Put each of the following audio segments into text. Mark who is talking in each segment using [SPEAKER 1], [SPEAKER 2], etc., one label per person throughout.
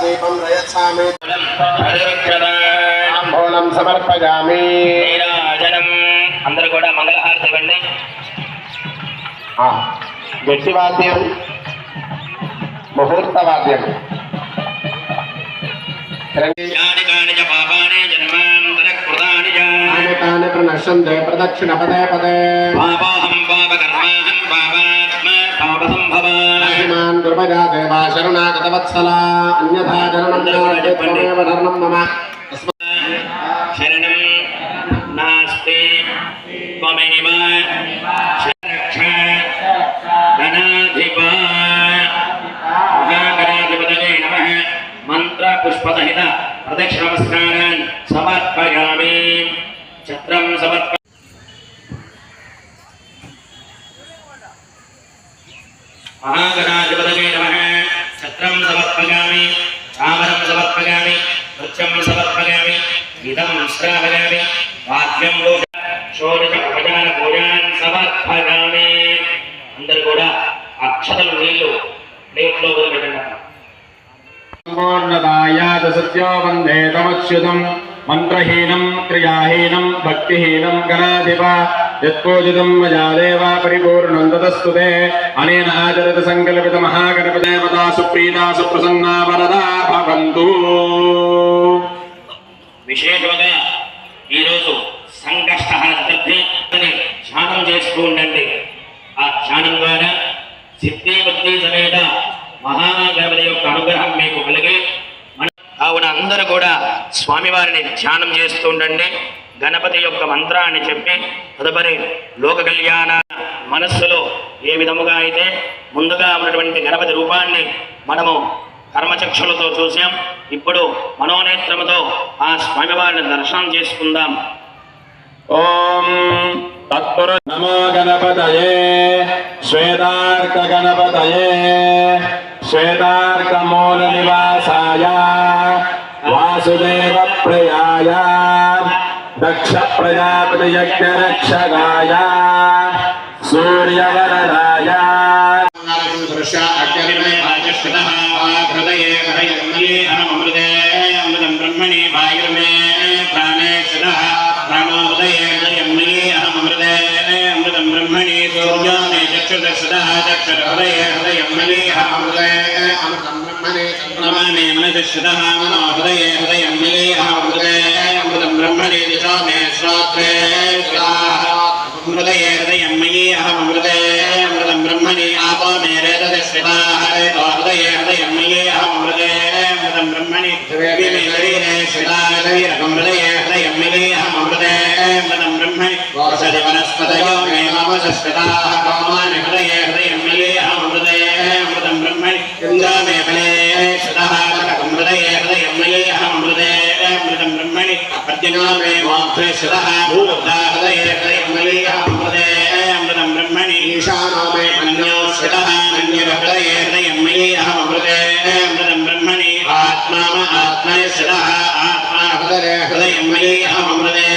[SPEAKER 1] దీపం రయచ్చామి తాంబూలం సమర్పయామి
[SPEAKER 2] అందరూ కూడా మంగళహారతి ఇవ్వండి
[SPEAKER 1] గట్టి వాద్యం ముహూర్త వాద్యం
[SPEAKER 2] యాని కాని చ పాపాని జన్మాంతర కృతాని చ
[SPEAKER 1] కాని ప్రణశ్యంతే ప్రదక్షిణ పదే పదే
[SPEAKER 2] పాపోహం పాపకర్మాహం ప్రత్యక్ష నమస్కారాన్ సమర్పయామి. ఛత్రం సమర్ప మహాగణాధిపతమే నమ. ఛత్రం సమర్పయామి చామరం సమర్పయామి నృత్యం సమర్పయామి గీతం శ్రావయామి వాద్యం షోడశ ఉపచార భోజాన్ సమర్పయామి. అందరు కూడా అక్షతలు నీళ్ళు ప్లేట్లో వదిలిపెట్టండి అమ్మా.
[SPEAKER 1] పూర్ణదాయాత సత్యో వందే తమచ్యుతం మంత్రహీనం క్రియాహీనం భక్తిహీనం గణాధిప యత్పూజితం మయా దేవ పరిపూర్ణం తదస్తుతే అనేన ఆచరత సంకల్పిత మహాగణపదేవతా సుప్రీతా సుప్రసన్నా వరదా భవంతు
[SPEAKER 2] విశేషంగా ఈరోజు సంకష్ట చతుర్థి అని ధ్యానం చేస్తూ ఉండండి ఆ ధ్యానం ద్వారా సిద్ధి బుద్ధి సమేత మహాగణపతి యొక్క అనుగ్రహం మీకు కలిగి. కావున అందరూ కూడా స్వామివారిని ధ్యానం చేస్తూ ఉండండి. గణపతి యొక్క మంత్రాన్ని చెప్పి తదుపరి లోక కళ్యాణ మనస్సులో ఏ విధముగా అయితే ముందుగా ఉన్నటువంటి గణపతి రూపాన్ని మనము కర్మచక్షులతో చూసాం. ఇప్పుడు మనోనేత్రముతో ఆ స్వామివారిని దర్శనం చేసుకుందాం.
[SPEAKER 1] ఓం తత్పుర నమో గణపతయే శ్వేతార్క గణపతయే శ్వేతార్క మూల నివాసాయ వాసుదేవ ప్రియాయ దక్ష ప్రజాపతి యజ్ఞ రక్షగాయ సూర్యవరదాయ
[SPEAKER 2] అహమృతే నమామి మనశ్శదః మనో హృదయే హృదయే అహమృతే అమృతం బ్రహ్మణి దిశో మే శ్రోత్రే హృదయే హృదయం మయీ అహమృతే అమృతం బ్రహ్మణి ఆపో మే రేతశ్రితా హరేతో హృదయే హృదయం మయీ అహమృతే అమృతం బ్రహ్మణి మే శరీరే శ్రితా శరీరకం హృదయే హృదయం మయీ అహమృతే అమృతం బ్రహ్మణి వసతి వనస్పతయో మే சஸ்வதாஹ காமான ஹதய ஹதயம் மலே அமிர்தய அமிர்தம் பிரம்மணி கங்காமே மலே சதாஹம் ஹதய ஹதயம் மலே அமிர்தய அமிர்தம் பிரம்மணி பத்யகாமே மாத்ரே சதஹ பூதா ஹதய ஹதயம் மலே அமிர்தய அமிர்தம் பிரம்மணி ஈஷானோமே மன்யோ சதஹ மன்யர ஹதய ஹதயம் மலே அமிர்தய அமிர்தம் பிரம்மணி ஆத்மாம ஆத்மய சதஹ ஆத்மா ஹதய ஹதயம் மலே அமிர்தய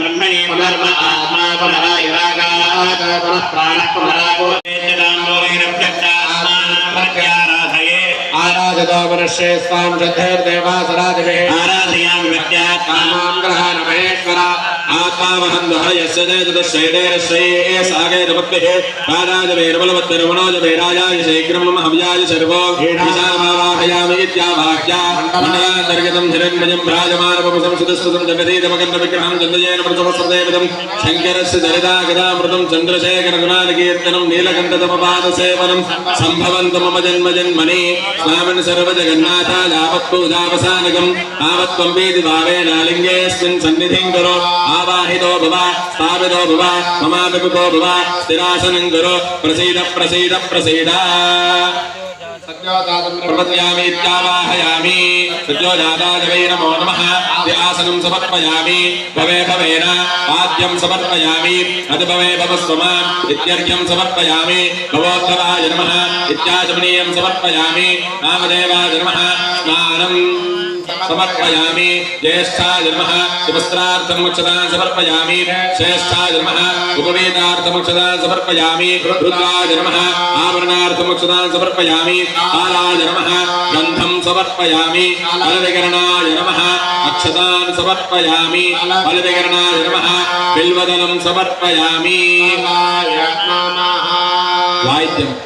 [SPEAKER 2] பிரம்மணி புனர்ம ஆ అమృతం బ్రహ్మణి పునర్మ ఆత్మా పునరాయురాగాత్
[SPEAKER 1] ఆరాధతో మనుష్యే స్వాం శ్రద్ధైర్దేవాసరాదిభిः
[SPEAKER 2] ఆరాధయామి విద్యాత్
[SPEAKER 1] కామాం గ్రహాణ మహేశ్వర ఆత్మావహం దహయస్య జయదశైడేరస్యే సాగైరమత్పిః పాదాజవేర్బలవత్తరుమనోజవేరాయాయ శీఘ్రం మమ హవ్యాయ సర్వో ఈశావాహయామి ఇత్యావాక్యా మండలాంతర్గతం హిరణ్మయం భ్రాజమానమమ సంసుదస్తుతం జగదీదమగండ విగ్రహం చంద్రజేన ప్రథమస్రదేవతం శంకరస్య దరిదాగదామృతం చంద్రశేఖర గుణానికీర్తనం నీలకంఠతమపాదసేవనం సంభవంతు మమ జన్మ జన్మని सर्वजगन्नाथ लावत्पूजावसानकम् आवत्त्वम् वेदि भावेन लिङ्गेऽस्मिन् सन्निधिम् करो आवाहितो भव स्थापितो भव ममाभिमुखो भव स्थिरासनम् करो प्रसीद प्रसीद प्रसीदा ప్రపద్యామీత్యావాహయామి సత్యోజాతాయ నమో. నమః ఆసనం సమర్పయామి. భవే భవేన. ఆద్యం సమర్పయామి. అతి భవే భవస్వమా ఇత్యర్ఘ్యం సమర్పయామి. భవోద్భవాయ నమః. ఇత్యాచమనీయం సమర్పయామి. నామదేవాయ నమః. స్నానం. సమర్పయామి. జ్యేష్ఠాయ నమః. సువస్త్రార్థం ముక్షదాన్ సమర్పయామి. శ్రేష్ఠాయ నమః. ఉపవేదార్థం ముక్షదాన్ సమర్పయామి. రుద్రాయ నమః. ఆభరణార్థం ముక్షదాన్ సమర్పయామి. కాలాయ నమః. గంధం సమర్పయామి. బలవికరణాయ నమః. అక్షతాన్ సమర్పయామి. బలవికరణాయ నమః. బిల్వదనం సమర్పయామి. వాయిద్యం.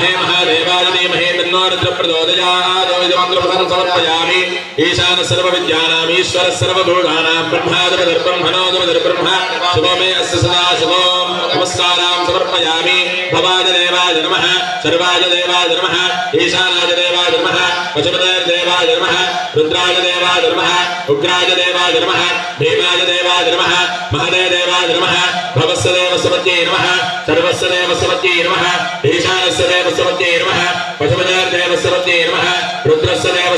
[SPEAKER 3] देव देवा। प्रचोदयादोजमग्रभसंसमर्पयामि ईशानः सर्वविद्यानाम् ईश्वरः सर्वभूतानां ब्रह्मादमदर्ब्रह्मणोदमदर्ब्रह्म शुभो मे अस्य सदा शुभो नमस्कारां समर्पयामि
[SPEAKER 1] भवाय देवाय नमः सर्वाय देवाय नमः ईशानाय देवाय नमः वचुपदय देवाय नमः रुद्राय देवाय नमः उग्राय देवाय नमः भीमाय देवाय नमः महदय देवाय नमः भवस्य देवसपत्यै नमः सर्वस्य देवसपत्यै नमः ईशानस्य देवसपत्यै नमः वचुपदय దేవస్వత్యై నమ సర్వస్య దేవ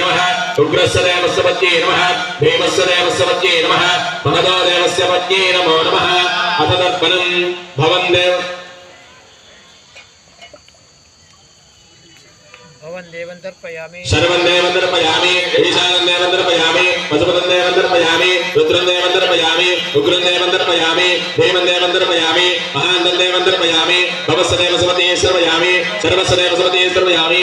[SPEAKER 1] నమః. నమ దేవస్వత్యై దేవ పశుపతే నమ నమః. దేవ దేవస్వత్యై నమ. మనదో దేవస్వత్యై నమః నమో. నమ అథ తర్పణం దేవ सर्वन्देवन्दर्पयामि सर्वन्देवन्दर्पयामि ईशानन्देवन्दर्पयामि पशुपतन्देवन्दर्पयामि रुद्रन्देवन्दर्पयामि उग्रन्देवन्दर्पयामि देवन्देवन्दर्पयामि महान्तन्देवन्दर्पयामि
[SPEAKER 4] भवस्सदेव
[SPEAKER 1] समतेश्वरयामि सर्वस्वदेव समतेश्वरयामि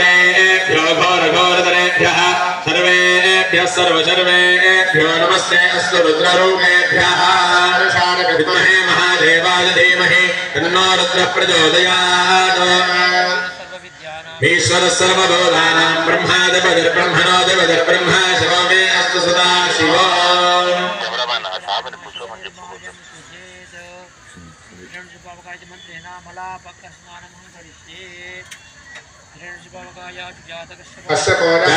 [SPEAKER 1] सर्वेभ्यः सर्व नमस्ते, अस्तु रुद्ररूपेभ्यः। विद्महे महादेवाय धीमहि, तन्नो रुद्र प्रचोदयात् ईश्वर सर्वभूतानां ब्रह्मादिपतिर्ब्रह्मणोदिपतिर्ब्रह्म शिवो मे अस्तु सदा शिवो।
[SPEAKER 4] हिरण्यशिवावकाय जातकस्य
[SPEAKER 3] अस्य कोरा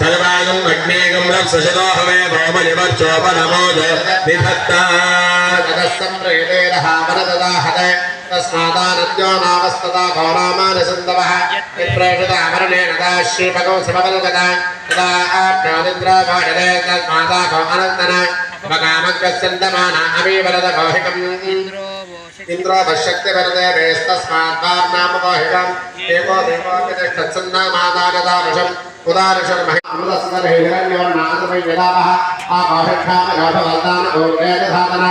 [SPEAKER 1] सर्वागम अग्नेगम रक्षसतो हवे भौमलिवर्चोपनमोद विभक्ता
[SPEAKER 3] तदस्सम्प्रेतेरहामरददाहते तस्मादानद्यो नामस्तदा घोरामानसन्दवः यत्प्रेषितामरणेन दाश्रीपकौ समबलगता तदा आप्नोदिन्द्राभाषते तस्मादा घोमनन्दन उपकामग्रस्यन्दमाना अभिवरदमोहिकम्
[SPEAKER 4] इन्द्रो
[SPEAKER 3] पश्यक्तिवरदेवेस्तस्माद्वार्नामोहिकम् एको देवोऽपितिष्ठत्सन्नामादागदानुषम् उदानुषर्महिरण्योन्नादमयदावः आपाभिक्षामयोषवर्दानोर्वेदधातन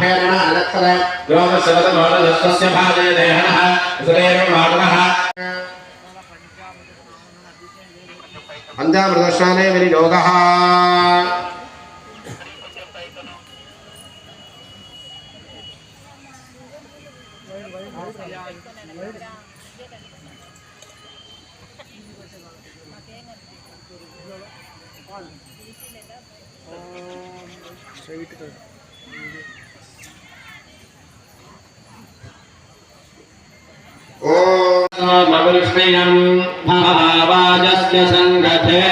[SPEAKER 3] हेरण अलक्षर
[SPEAKER 1] योगशरतमोडस्वस्य भागे देहनः। सुरेणमागमः
[SPEAKER 3] पञ्चामृतश्वाने विनियोगः। स्ट्रेट
[SPEAKER 1] कर भववाजस्य सङ्गते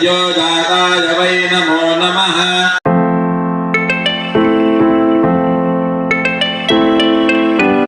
[SPEAKER 5] yo,